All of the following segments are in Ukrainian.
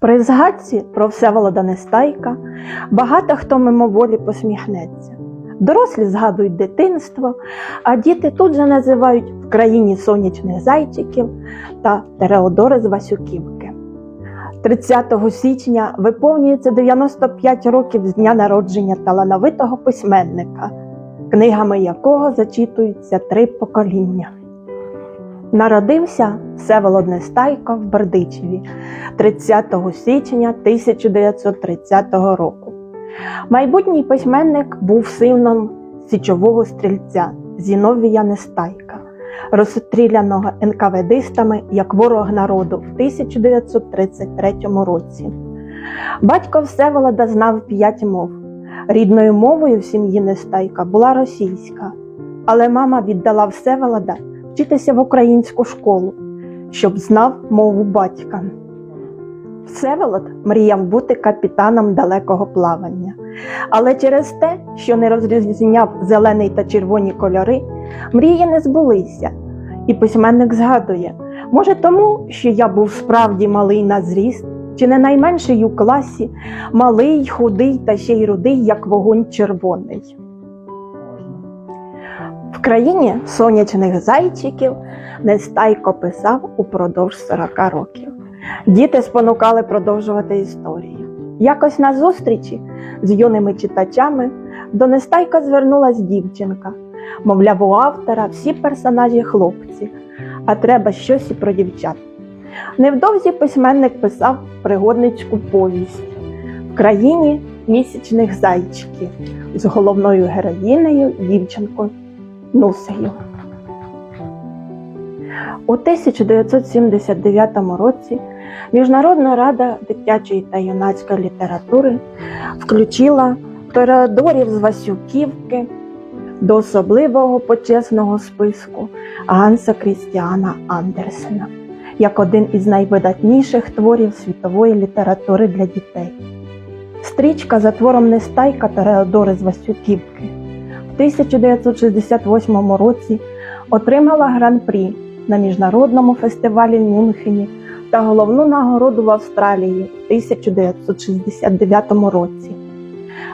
При згадці про Всеволода Нестайка багато хто мимоволі посміхнеться. Дорослі згадують дитинство, а діти тут же називають в країні сонячних зайчиків та Тереодори з Васюківки. 30 січня виповнюється 95 років з дня народження талановитого письменника, книгами якого зачитуються три покоління. Народився Всеволод Нестайко в Бердичеві 30 січня 1930 року. Майбутній письменник був сином січового стрільця Зіновія Нестайка, розстріляного НКВДистами як ворог народу в 1933 році. Батько Всеволода знав п'ять мов. Рідною мовою в сім'ї Нестайка була російська, але мама віддала Всеволода вчитися в українську школу, щоб знав мову батька. Всеволод мріяв бути капітаном далекого плавання, але через те, що не розрізняв зелений та червоні кольори, мрії не збулися. І письменник згадує: може, тому, що я був справді малий на зріст, чи не найменший у класі, малий, худий та ще й рудий, як вогонь червоний. В країні сонячних зайчиків Нестайко писав упродовж 40 років. Діти спонукали продовжувати історію. Якось на зустрічі з юними читачами до Нестайка звернулась дівчинка. Мовляв, у автора всі персонажі хлопці, а треба щось і про дівчат. Невдовзі письменник писав пригодницьку повість в країні місячних зайчиків з головною героїнею дівчинкою Нусею. У 1979 році Міжнародна рада дитячої та юнацької літератури включила Тореодорів з Васюківки до особливого почесного списку Ганса Крістіана Андерсена як один із найвидатніших творів світової літератури для дітей. Стрічка за твором Нестайка Тореодори з Васюківки 1968 році отримала гран-прі на міжнародному фестивалі Мюнхені та головну нагороду в Австралії в 1969 році.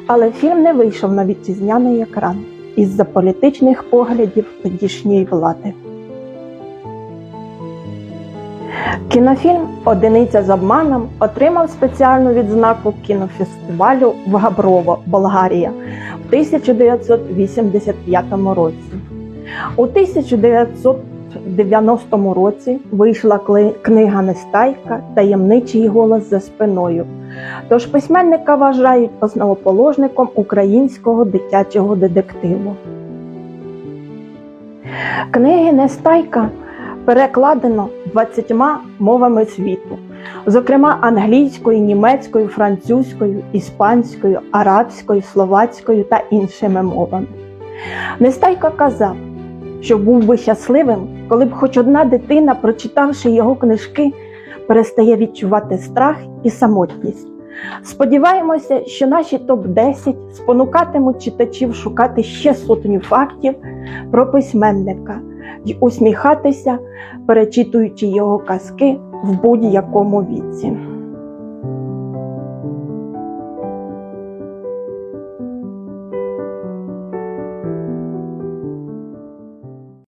Але фільм не вийшов на вітчизняний екран із-за політичних поглядів тодішньої влади. Кінофільм Одиниця з обманом отримав спеціальну відзнаку кінофестивалю в Габрово, Болгарія 1985 році. У 1990 році вийшла книга Нестайка Таємничий голос за спиною. Тож письменника вважають основоположником українського дитячого детективу. Книги Нестайка перекладено 20 мовами світу, зокрема англійською, німецькою, французькою, іспанською, арабською, словацькою та іншими мовами. Нестайко казав, що був би щасливим, коли б хоч одна дитина, прочитавши його книжки, перестає відчувати страх і самотність. Сподіваємося, що наші топ-10 спонукатимуть читачів шукати ще сотню фактів про письменника і усміхатися, перечитуючи його казки в будь-якому віці.